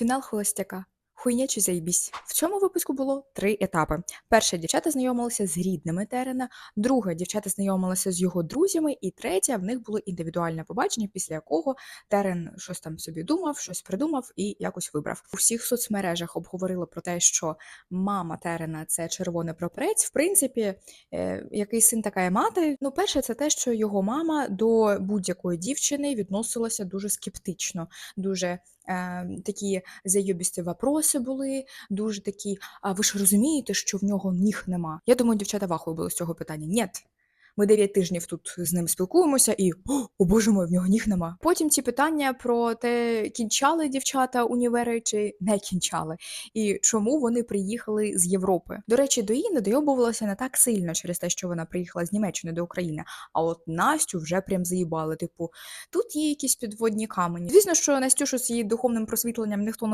Фінал холостяка. Хуйня чи заєбісь. В цьому випуску було три етапи. Перше, дівчата знайомилися з рідними Терена, друге, дівчата знайомилися з його друзями, і третє, в них було індивідуальне побачення, після якого Терен щось там собі думав, щось придумав і якось вибрав. У всіх соцмережах обговорили про те, що мама Терена це червоний прапорець. В принципі, е, який син така і мати. Ну, перше, це те, що його мама до будь-якої дівчини відносилася дуже скептично, дуже такі зайобісті вопроси були, дуже такі. А ви ж розумієте, що в нього ніг нема? Я думаю, дівчата вахою були з цього питання. Ні. Ми 9 тижнів тут з ним спілкуємося, і о, о боже мой, в нього ніг нема. Потім ці питання про те, кінчали дівчата універи чи не кінчали, і чому вони приїхали з Європи. До речі, до Іни дойобувалося не так сильно через те, що вона приїхала з Німеччини до України. А от Настю вже прям заїбали. Типу, тут є якісь підводні камені. Звісно, що Настюшу з її духовним просвітленням ніхто не